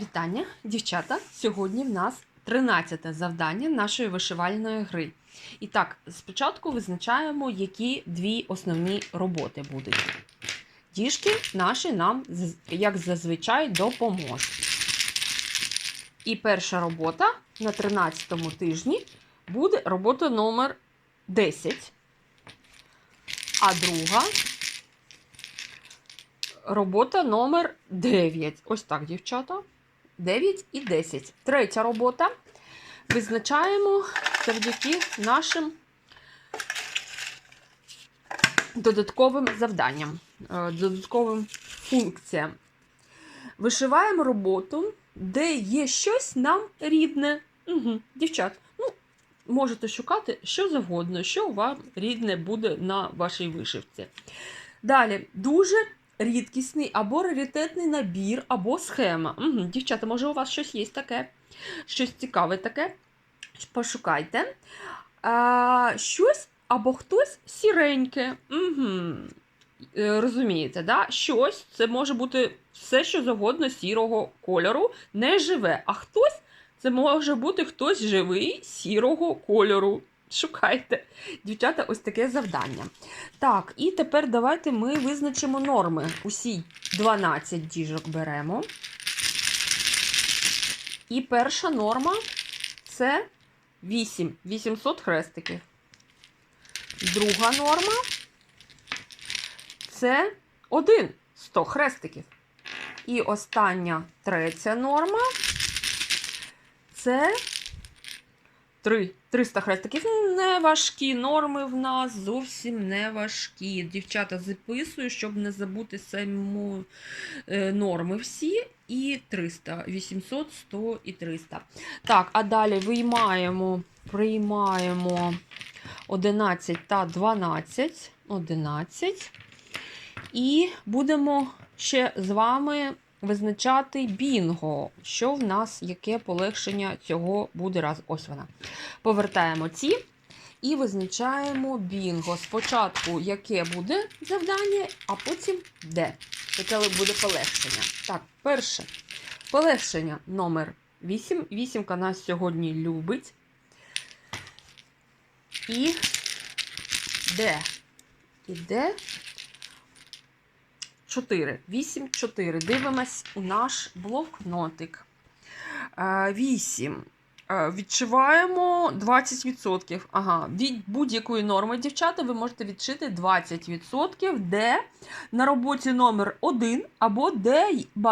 Вітання, дівчата! Сьогодні в нас 13 завдання нашої вишивальної гри. І так, спочатку визначаємо, які дві основні роботи будуть. Діжки наші нам, як зазвичай, допоможуть. І перша робота на 13 тижні буде робота номер 10. А друга робота номер 9. Ось так, дівчата. 9 і 10. Третя робота. Визначаємо завдяки нашим додатковим завданням, е, додатковим функціям. Вишиваємо роботу, де є щось нам рідне. Угу. Дівчат, ну, можете шукати що завгодно, що вам рідне буде на вашій вишивці. Далі, дуже рідкісний або раритетний набір, або схема. Угу. Дівчата, може, у вас щось є таке? Щось цікаве таке? Пошукайте. А, щось або хтось сіреньке. Угу. Розумієте, да? щось це може бути все, що завгодно сірого кольору, не живе. А хтось це може бути хтось живий сірого кольору. Шукайте. Дівчата, ось таке завдання. Так, і тепер давайте ми визначимо норми. Усі 12 діжок беремо. І перша норма це 8, 800 хрестиків. Друга норма це 1, 100 хрестиків. І остання третя норма це 3, 300 хрестиків. Не важкі норми в нас, зовсім не важкі. Дівчата записую, щоб не забути саму е, норми всі. І 300, 800, 100 і 300. Так, а далі виймаємо, приймаємо 11 та 12. 11. І будемо ще з вами визначати бінго. Що в нас, яке полегшення цього буде раз. Ось вона. Повертаємо ці і визначаємо бінго. Спочатку, яке буде завдання, а потім де. Яке буде полегшення. Так, перше. Полегшення номер 8. Вісімка нас сьогодні любить. І де? І де? 4. 8, 4. Дивимось у наш блокнотик. 8. Відшиваємо 20%. Ага, від будь-якої норми, дівчата, ви можете відшити 20%, де на роботі номер 1 або де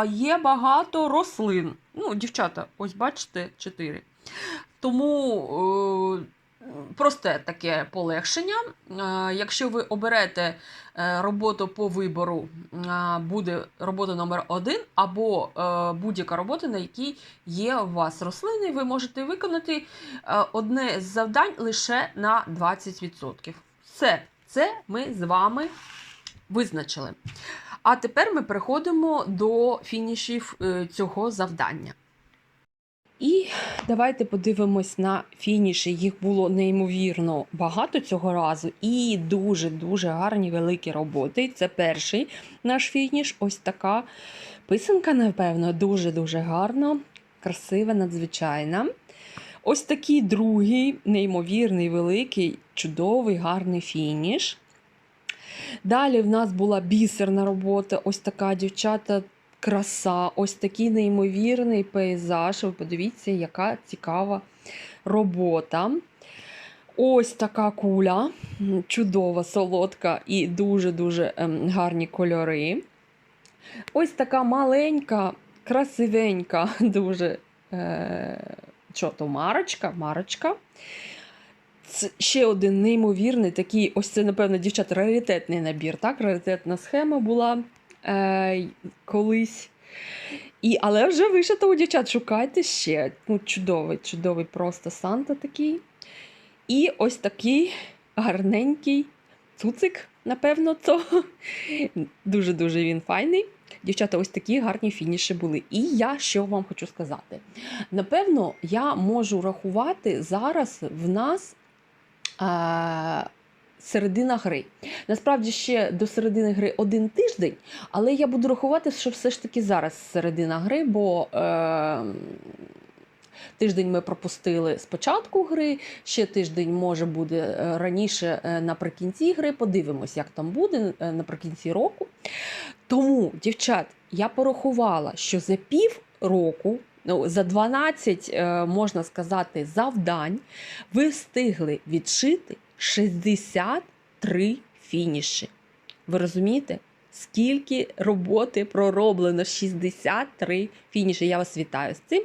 є багато рослин. Ну, дівчата, ось бачите, 4. Тому е, просте таке полегшення. Е, Якщо ви оберете е, роботу по вибору, е, буде робота номер 1 або будь-яка робота, на якій є у вас рослини, ви можете виконати одне з завдань лише на 20%. Все, це ми з вами визначили. А тепер ми переходимо до фінішів цього завдання. І давайте подивимось на фініші. Їх було неймовірно багато цього разу, і дуже-дуже гарні великі роботи. Це перший наш фініш. Ось така писанка, напевно, дуже-дуже гарна, красива, надзвичайна. Ось такий другий, неймовірний, великий, чудовий, гарний фініш. Далі в нас була бісерна робота, ось така дівчата. Краса, ось такий неймовірний пейзаж. Ви подивіться, яка цікава робота. Ось така куля, чудова, солодка і дуже-дуже ем, гарні кольори. Ось така маленька, красивенька, дуже е, що то, марочка, марочка. Це ще один неймовірний такий, ось це, напевно, дівчата, раритетний набір. Так? Раритетна схема була е, колись. І, але вже вишито у дівчат, шукайте ще. Ну, чудовий, чудовий просто Санта такий. І ось такий гарненький цуцик, напевно, то. Дуже-дуже він файний. Дівчата, ось такі гарні фініші були. І я що вам хочу сказати. Напевно, я можу рахувати зараз в нас. Е- середина гри. Насправді ще до середини гри один тиждень, але я буду рахувати, що все ж таки зараз середина гри, бо е, тиждень ми пропустили з початку гри, ще тиждень може буде е, раніше е, наприкінці гри. Подивимось, як там буде е, наприкінці року. Тому, дівчат, я порахувала, що за пів року. Ну, за 12, е, можна сказати, завдань ви встигли відшити 63 фініші. Ви розумієте? Скільки роботи пророблено? 63 фініші. Я вас вітаю з цим.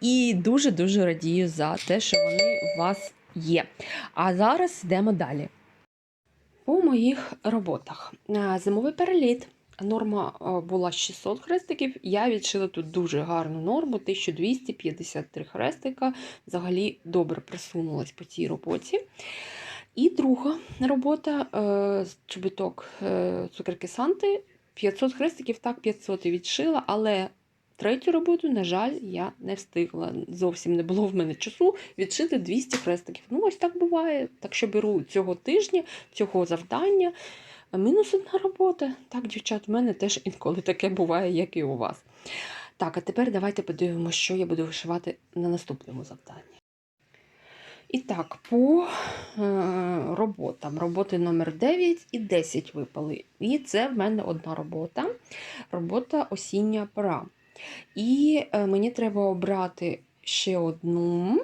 І дуже-дуже радію за те, що вони у вас є. А зараз йдемо далі. По моїх роботах. Зимовий переліт. Норма була 600 хрестиків. Я відшила тут дуже гарну норму 1253 хрестика. Взагалі добре присунулась по цій роботі. І друга робота е, чобіток е, цукерки Санти. 500 хрестиків, так 500 і відшила, але третю роботу, на жаль, я не встигла. Зовсім не було в мене часу відшити 200 хрестиків. Ну, ось так буває. Так що беру цього тижня, цього завдання. Мінус одна робота. Так, дівчат, в мене теж інколи таке буває, як і у вас. Так, а тепер давайте подивимося, що я буду вишивати на наступному завданні. І так, по е, роботам. Роботи номер 9 і 10 випали. І це в мене одна робота. Робота осіння пора. І е, мені треба обрати ще одну.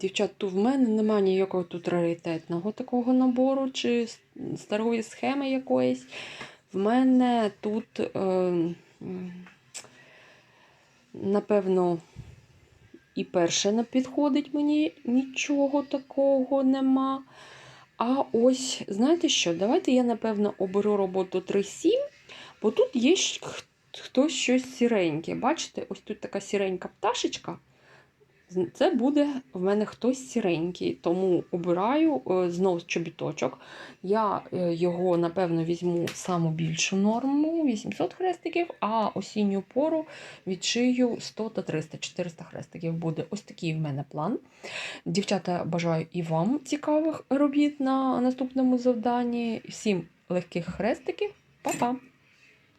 Дівчат, то в мене немає ніякого тут раритетного такого набору чи старої схеми якоїсь. В мене тут, е, напевно, і перше не підходить мені нічого такого нема. А ось, знаєте що? Давайте я, напевно, оберу роботу 3.7, бо тут є хтось щось сіреньке. Бачите, ось тут така сіренька пташечка. Це буде в мене хтось сіренький, тому обираю е, знову чобіточок. Я е, його, напевно, візьму саму більшу норму 800 хрестиків, а осінню пору відшию 100 та 300, 400 хрестиків буде. Ось такий в мене план. Дівчата, бажаю і вам цікавих робіт на наступному завданні. Всім легких хрестиків. Па-па!